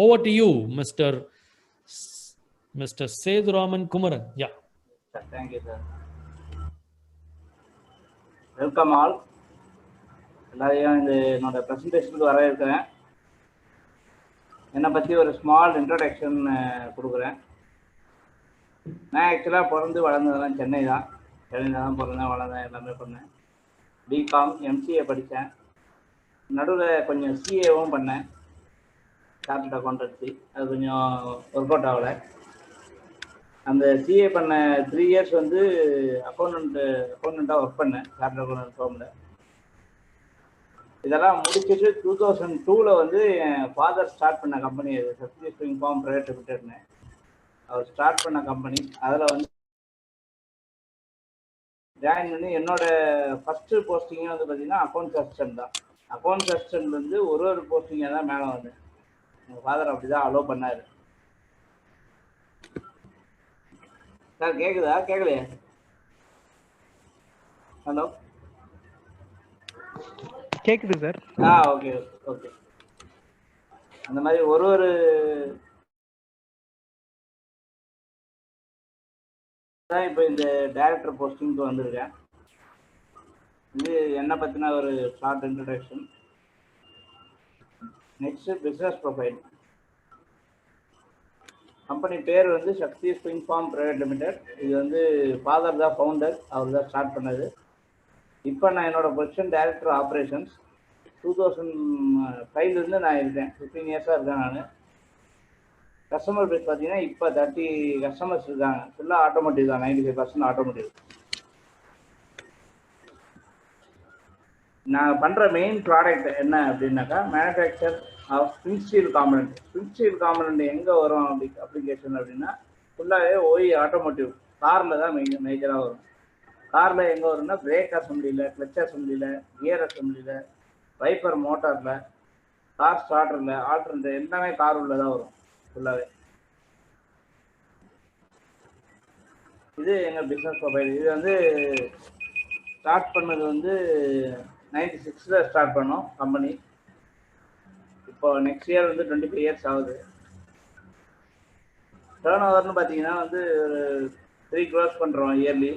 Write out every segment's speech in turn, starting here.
over to you, Mr. S- Mr. Seduraman Kumaran. Yeah. Thank you sir welcome all எல்லாரையும் இந்த என்னோட ப்ரெசன்டேஷனுக்கு வரவேற்கிறேன் என்னை பற்றி ஒரு ஸ்மால் இன்ட்ரடக்ஷன் கொடுக்குறேன் நான் ஆக்சுவலாக பிறந்து வளர்ந்ததெல்லாம் சென்னை தான் சென்னையில் தான் பிறந்தேன் வளர்ந்தேன் எல்லாமே பண்ணேன் பிகாம் எம்சிஏ படித்தேன் நடுவில் கொஞ்சம் சிஏவும் பண்ணேன் சார்ட்டட் அக்கௌண்டன்சி அது கொஞ்சம் ஒர்க் அவுட் ஆகலை. அந்த சிஏ பண்ண த்ரீ இயர்ஸ் வந்து அக்கௌண்ட்டு அக்கௌண்டண்ட்டாக ஒர்க் பண்ணேன் சார்ட்டர் அக்கௌண்டன்ட் ஃபார்மில் இதெல்லாம் முடிச்சுட்டு டூ தௌசண்ட் டூவில் வந்து என் ஃபாதர் ஸ்டார்ட் பண்ண கம்பெனி அது சக்தி ஸ்விங் ஃபார்ம் ப்ரைவேட் லிமிடெட்னு அவர் ஸ்டார்ட் பண்ண கம்பெனி அதில் வந்து ஜாயின் பண்ணி என்னோட ஃபஸ்ட்டு போஸ்டிங்கே வந்து பார்த்தீங்கன்னா அக்கௌண்ட்ஸ் அசிஸ்டன்ட் தான். அக்கௌண்ட்ஸ் அசிஸ்டன்ட் வந்து ஒரு ஒரு போஸ்டிங்காக தான் மேலே வந்தேன். எங்கள் ஃபாதர் அப்படி தான் அலோவ் பண்ணார். சார் கேக்குதா? கேட்கலையே ஹலோ கேக்குது சார் ஆ ஓகே ஓகே அந்த மாதிரி ஒரு ஒரு தான் இப்போ இந்த டைரக்டர் போஸ்டிங்க்கு வந்திருக்கேன். இது என்னை பற்றின ஒரு short introduction next business profile company பேர் வந்து Shakti spring form private limited இது வந்து ஃபாதர் தான் ஃபவுண்டர் அவர் தான் ஸ்டார்ட் பண்ணது இப்போ நான் என்னோட position director operations two thousand ஃபைவ்லேருந்து நான் இருக்கேன். ஃபிஃப்டீன் இயர்ஸாக இருக்கேன் நான். கஸ்டமர் பேஸ் பார்த்தீங்கன்னா இப்போ தேர்ட்டி கஸ்டமர்ஸ் இருக்காங்க. ஃபுல்லாக ஆட்டோமேட்டிக் தான். நைன்டி ஃபைவ் பர்சன்ட் ஆட்டோமேட்டிக் நான் பண்ணுற மெயின் ப்ராடக்ட் என்ன அப்படின்னாக்கா manufacture of spring steel component spring steel component எங்கே வரும் அப்படி அப்ளிகேஷன் அப்படின்னா ஃபுல்லாகவே ஓய் ஆட்டோமோட்டிவ் காரில் தான் மெயின் மேஜராக வரும். காரில் எங்கே வரும்னா பிரேக் அசம்பிளியில் கிளச் அசம்பிளியில் கியர் அசம்பிளியில் வைப்பர் மோட்டாரில் கார் ஸ்டார்டரில் ஆல்டர் எல்லாமே கார் உள்ள தான் வரும் ஃபுல்லாகவே இது எங்கள் பிஸ்னஸ் ப்ரொஃபைல் இது வந்து ஸ்டார்ட் பண்ணது வந்து நைன்டி சிக்ஸில் ஸ்டார்ட் பண்ணோம் கம்பெனி இப்போ நெக்ஸ்ட் இயர் வந்து டுவெண்ட்டி ஃபைவ் இயர்ஸ் ஆகுது. டேர்ன் ஓவர்னு பார்த்தீங்கன்னா வந்து ஒரு த்ரீ க்ரோஸ் பண்ணுறோம் இயர்லி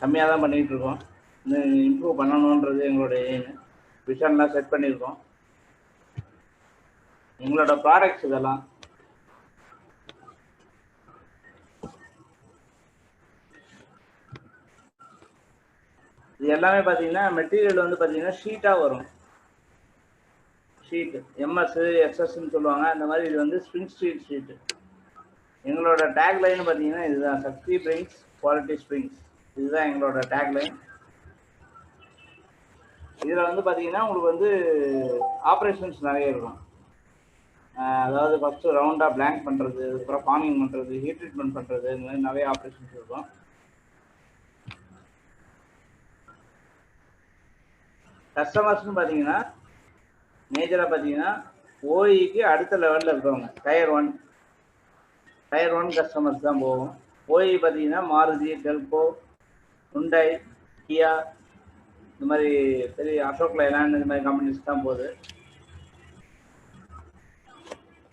கம்மியாக தான் பண்ணிகிட்டு இருக்கோம். இன்னும் இம்ப்ரூவ் பண்ணணுன்றது எங்களுடைய எய்மு விஷன்லாம் செட் பண்ணியிருக்கோம். எங்களோட ப்ராடக்ட்ஸ் இதெல்லாம் இது எல்லாமே பார்த்தீங்கன்னா மெட்டீரியல் வந்து பார்த்தீங்கன்னா ஷீட்டாக வரும். ஷீட்டு எம்எஸ் எஸ்எஸ்ன்னு சொல்லுவாங்க. அந்த மாதிரி இது வந்து ஸ்ப்ரிங் ஸ்ட்ரீட் ஷீட்டு எங்களோட டேக் லைன் பார்த்தீங்கன்னா இதுதான். சக்தி பிரிங்ஸ் குவாலிட்டி ஸ்ப்ரிங்ஸ் இதுதான் எங்களோட டேக் லைன் இதில் வந்து பார்த்தீங்கன்னா உங்களுக்கு வந்து ஆப்ரேஷன்ஸ் நிறைய இருக்கும். அதாவது ஃபஸ்ட்டு ரவுண்டாக பிளாங்க் பண்ணுறது அதுக்கப்புறம் ஃபார்மிங் பண்ணுறது ஹீட் ட்ரீட்மெண்ட் பண்ணுறது இந்த மாதிரி நிறைய ஆப்ரேஷன்ஸ் இருக்கும். கஸ்டமர்ஸ்னு பார்த்தீங்கன்னா மேஜராக பார்த்தீங்கன்னா ஓஇக்கு அடுத்த லெவலில் இருக்கவங்க. Tier one tier one customers தான் போகும் ஓஇ பார்த்தீங்கன்னா மாருதி டெல்கோ ஹுண்டாய் கியா இந்த மாதிரி பெரிய அசோக் லைலாண்ட் இந்த மாதிரி கம்பெனிஸ் தான் போகுது.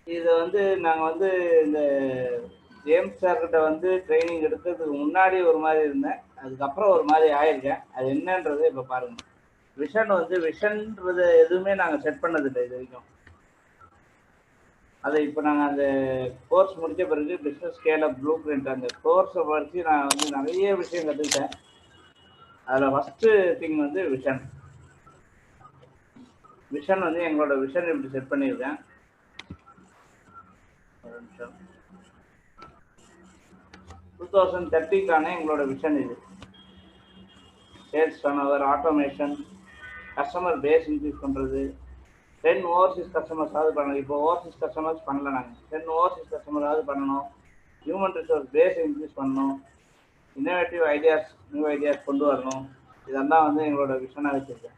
இதை வந்து நாங்கள் வந்து இந்த ஜேம்ஸ் சார்கிட்ட வந்து ட்ரைனிங் எடுக்கிறதுக்கு முன்னாடி ஒரு மாதிரி இருந்தேன். அதுக்கப்புறம் ஒரு மாதிரி ஆயிருக்கேன். அது என்னன்றது இப்போ பாருங்கள் விஷன் வந்து விஷன்றது எதுவுமே நாங்கள் செட் பண்ணதில்லை இது வரைக்கும். அதை இப்போ நாங்கள் அந்த கோர்ஸ் முடித்த பிறகு பிஸ்னஸ் ஸ்கேல் ப்ளூ பிரிண்ட் அந்த கோர்ஸை படித்து நான் வந்து நிறைய விஷயம் கற்றுக்கிட்டேன் அதில் ஃபஸ்ட்டு திங் வந்து விஷன் விஷன் வந்து எங்களோட விஷன் இப்படி செட் பண்ணியிருக்கேன். ஒரு நிமிஷம். டூ தௌசண்ட் தேர்ட்டிக்கான எங்களோட விஷன் இது. Sales turn automation customer base increase பண்ணுறது டென் ஓவர்சீஸ் கஸ்டமர்ஸாவது பண்ணணும் இப்போ ஓவர்சீஸ் கஸ்டமர்ஸ் பண்ணல நாங்கள் டென் ஓவர்சீஸ் கஸ்டமராவது பண்ணணும். ஹியூமன் ரிசோர்ஸ் பேஸ் இன்க்ரீஸ் பண்ணணும். இன்னோவேட்டிவ் ஐடியாஸ் நியூ ஐடியாஸ் கொண்டு வரணும். இதெல்லாம் வந்து எங்களோட விஷனாக வச்சுருக்கேன்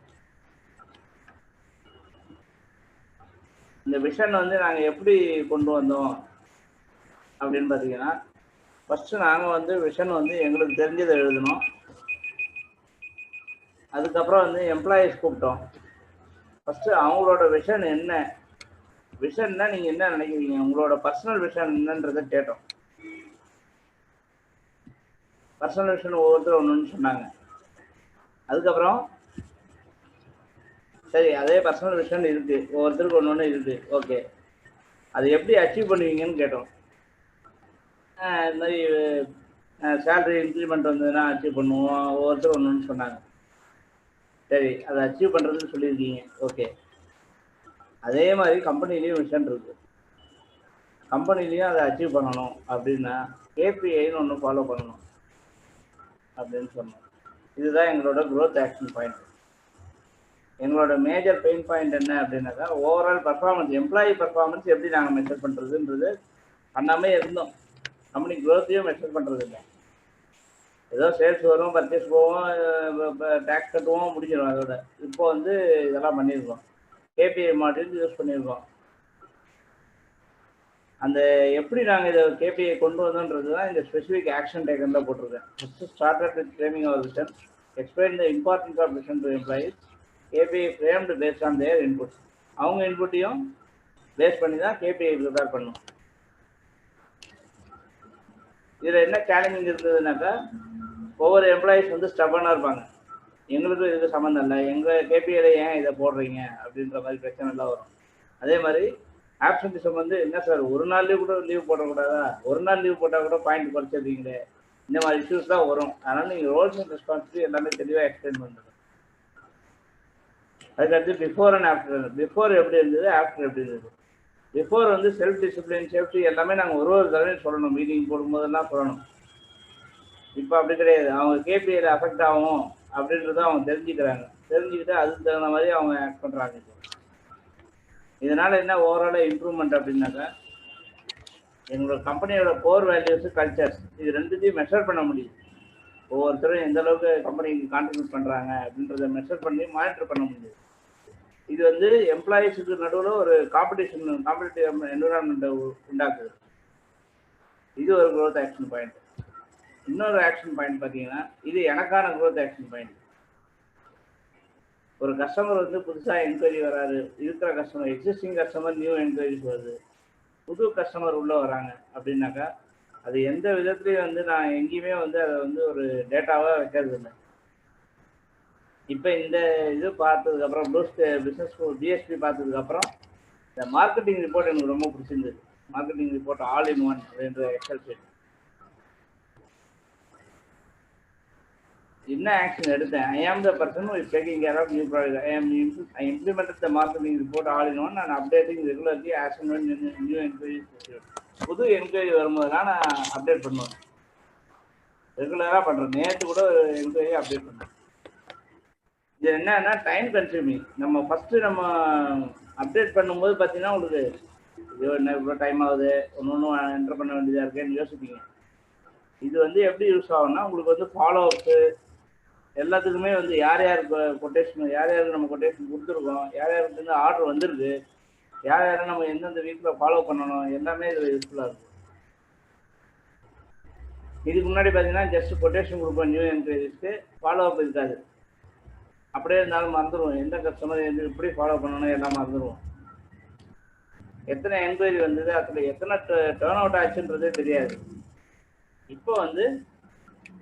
இந்த விஷன் வந்து நாங்கள் எப்படி கொண்டு வந்தோம் அப்படின்னு பார்த்தீங்கன்னா ஃபஸ்ட்டு நாங்கள் வந்து விஷன் வந்து எங்களுக்கு தெரிஞ்சதை எழுதணும். அதுக்கப்புறம் வந்து எம்ப்ளாயீஸ் கூப்பிட்டோம். ஃபஸ்ட்டு அவங்களோட விஷன் என்ன? விஷன்னா நீங்கள் என்ன நினைக்கிறீங்க? உங்களோட பர்சனல் விஷன் என்னன்றதை கேட்டோம். பர்சனல் விஷன் ஒவ்வொருத்தரும் ஒன்றுன்னு சொன்னாங்க. அதுக்கப்புறம் சரி அதே பர்சனல் விஷன் இருக்கு. ஒவ்வொருத்தருக்கு ஒன்று ஒன்று இருக்கு. ஓகே அது எப்படி அச்சீவ் பண்ணுவீங்கன்னு கேட்டோம். இது இந்த மாதிரி சேலரி இன்க்ரிமெண்ட் வந்ததுன்னா அச்சீவ் பண்ணுவோம். ஒவ்வொருத்தரும் ஒன்றுன்னு ஒன்று சொன்னாங்க. சரி அதை அச்சீவ் பண்ணுறதுன்னு சொல்லியிருக்கீங்க. ஓகே அதே மாதிரி கம்பெனிலையும் விஷன் இருக்கு. கம்பெனிலையும் அதை அச்சீவ் பண்ணணும் அப்படின்னா கேபிஐன்னு ஒன்று ஃபாலோ பண்ணணும் அப்படின்னு சொன்னோம். இதுதான் எங்களோட க்ரோத் ஆக்ஷன் பாயிண்ட் எங்களோட மேஜர் பெயின் பாயிண்ட் என்ன அப்படின்னாக்கா ஓவரால் பர்ஃபார்மன்ஸ் எம்ப்ளாயி பர்ஃபார்மன்ஸ் எப்படி நாங்கள் மெஷர் பண்ணுறதுன்றது பண்ணாமே இருந்தோம். கம்பெனி க்ரோத்தையும் மெஷர் பண்ணுறது இல்லை ஏதோ சேல்ஸ் வரும் பர்ச்சேஸ் போவோம் டேக்ஸ் கட்டுவோம் முடிஞ்சிடும் அதோட. இப்போ வந்து இதெல்லாம் பண்ணியிருக்கோம் கேபிஐ மாடல் யூஸ் பண்ணியிருக்கோம் அந்த எப்படி நாங்கள் இதை கேபிஐ கொண்டு வந்தோன்றது தான் இந்த ஸ்பெசிஃபிக் ஆக்ஷன் டேக்கனில் போட்டிருக்கேன். First started with framing our vision explain the importance of vision to employees KPI framed based on their input அவங்க இன்புட்டையும் பேஸ் பண்ணி தான் கேபிஐ ப்ரிப்பேர் பண்ணணும் இதில் என்ன சேலஞ்சிங் இருந்ததுனாக்கா ஒவ்வொரு எம்ப்ளாயிஸ் வந்து ஸ்டபனாக இருப்பாங்க. எங்களுக்கும் இதுக்கு சம்மந்தம் இல்லை. எங்கள் கேபிஐல ஏன் இதை போடுறீங்க அப்படின்ற மாதிரி பிரச்சனை எல்லாம் வரும். அதே மாதிரி ஆப்சன்டிசம் வந்து என்ன சார் ஒரு நாள் லீவ் கூட லீவ் போடக்கூடாதா? ஒரு நாள் லீவ் போட்டால் கூட பாயிண்ட் குறைச்சிருக்கீங்களே இந்த மாதிரி இஷ்யூஸ் தான் வரும். அதனால் நீங்கள் ரோல்ஸ் அண்ட் ரெஸ்பான்சிபிலிட்டி எல்லாமே தெளிவாக எக்ஸ்பிளைன் பண்ணுங்க. அதுக்கடுத்து பிஃபோர் அண்ட் ஆஃப்டர் பிஃபோர் எப்படி இருந்தது? ஆஃப்டர் எப்படி இருந்தது? பிஃபோர் வந்து செல்ஃப் டிசிப்ளின் சேஃப்டி எல்லாமே நாங்கள் ஒரு ஒரு தடவையும் சொல்லணும். மீட்டிங் போடும்போதெல்லாம் சொல்லணும். இப்போ அப்படி கிடையாது. அவங்க கேபிஐயில் அஃபெக்ட் ஆகும் அப்படின்றத அவங்க தெரிஞ்சுக்கிறாங்க. தெரிஞ்சுக்கிட்டு அதுக்கு தகுந்த மாதிரி அவங்க ஆக்ட் பண்ணுறாங்க இதனால் என்ன ஓவராலாக இம்ப்ரூவ்மெண்ட் அப்படின்னாக்கா எங்களோட கம்பெனியோட கோர் வேல்யூஸ் கல்ச்சர்ஸ் இது ரெண்டுத்தையும் மெஷர் பண்ண முடியும். ஒவ்வொருத்தரும் எந்த அளவுக்கு கம்பெனிக்கு கான்ட்ரிபியூட் பண்ணுறாங்க அப்படின்றத மெஷர் பண்ணி மானிட்டர் பண்ண முடியும். இது வந்து எம்ப்ளாயிஸுக்கு நடுவில் ஒரு காம்படிஷன் காம்படிட்டிவ் என்விரான்மெண்ட்டை உண்டாக்குது. இது ஒரு குரோத் ஆக்ஷன் பாயிண்ட் இன்னொரு ஆக்ஷன் பாயிண்ட் பார்த்தீங்கன்னா இது எனக்கான குரோத் ஆக்ஷன் பாயிண்ட் ஒரு கஸ்டமர் வந்து புதுசாக என்கொயரி வராரு இருக்கிற customer existing customer new enquiries வருது புது கஸ்டமர் உள்ளே வராங்க அப்படின்னாக்கா அது எந்த விதத்துலையும் வந்து நான் எங்கேயுமே வந்து அதை வந்து ஒரு டேட்டாவாக வைக்கிறது இல்லை இப்போ இந்த இது பார்த்ததுக்கப்புறம் ப்ளூஸ் பிஸ்னஸ் பிஎஸ்பி பார்த்ததுக்கப்புறம் இந்த மார்க்கெட்டிங் ரிப்போர்ட் எனக்கு ரொம்ப பிடிச்சிருந்தது. Marketing report all in one அப்படின்ற எக்ஸல் ஷீட் என்ன ஆக்ஷன் எடுத்தேன்? I am the person is taking care of new product I am I implement the marketing report all in one and updating regularly as and new enquiries புது enquiry வரும்போதெல்லாம் நான் update பண்ணுவேன். ரெகுலராக பண்ணுறேன் நேற்று கூட ஒரு என்கொயரி அப்டேட் பண்ணுவேன் இது என்னன்னா டைம் கன்சியூமிங் நம்ம ஃபஸ்ட்டு நம்ம அப்டேட் பண்ணும்போது பார்த்தீங்கன்னா உங்களுக்கு இது என்ன இவ்வளோ டைம் ஆகுது? ஒன்று ஒன்று என்டர் பண்ண வேண்டியதாக இருக்கேன்னு யோசிப்பீங்க. இது வந்து எப்படி யூஸ் ஆகும்னா உங்களுக்கு வந்து ஃபாலோ அப்ஸு எல்லாத்துக்குமே வந்து யார் யாருக்கு கொட்டேஷன் யார் யாருக்கு நம்ம கொட்டேஷன் கொடுத்துருக்கோம் யார் யாருக்கு வந்து ஆர்டர் வந்துருக்கு யார் யாரை நம்ம எந்தெந்த வீக்கில் ஃபாலோ பண்ணணும் எல்லாமே இதில் யூஸ்ஃபுல்லாக இருக்கும். இதுக்கு முன்னாடி பார்த்தீங்கன்னா ஜஸ்ட் கொட்டேஷன் கொடுப்போம் நியூ என்கொயரிஸ்க்கு ஃபாலோ அப் இருக்காது. அப்படியே இருந்தாலும் மறந்துடுவோம். எந்த கஸ்டமர் எந்த எப்படி ஃபாலோ பண்ணணும் எல்லாம் மறந்துடுவோம். எத்தனை என்கொயரி வந்தது? அதில் எத்தனை டேர்ன் அவுட் ஆச்சுன்றதே தெரியாது. இப்போ வந்து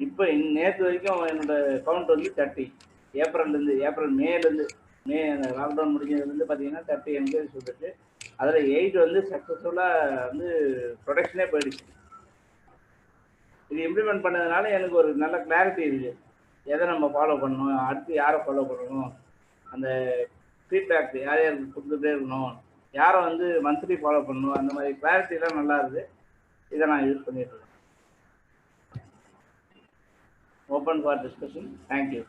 இப்போ நேற்று வரைக்கும் என்னோட கவுண்ட் வந்து தேர்ட்டி ஏப்ரல்லேருந்து ஏப்ரல் மேலேருந்து மே அந்த லாக்டவுன் முடிஞ்சதுலேருந்து பார்த்தீங்கன்னா தேர்ட்டி என்கொயரி சொல்லிட்டு அதில் எயிட் வந்து சக்ஸஸ்ஃபுல்லாக வந்து ப்ரொடக்ஷனே போயிடுச்சு. இது இம்ப்ளிமெண்ட் பண்ணதுனால எனக்கு ஒரு நல்ல கிளாரிட்டி இருக்குது எதை நம்ம ஃபாலோ பண்ணணும் அடுத்து யாரை ஃபாலோ பண்ணணும் அந்த ஃபீட்பேக் யார் யார் கொடுத்துட்டே இருக்கணும் யாரை வந்து மந்த்லி ஃபாலோ பண்ணணும் அந்த மாதிரி கிளாரிட்டிலாம் நல்லா இருக்குது இதை நான் யூஸ் பண்ணிட்டு இருக்கேன். Open for discussion thank you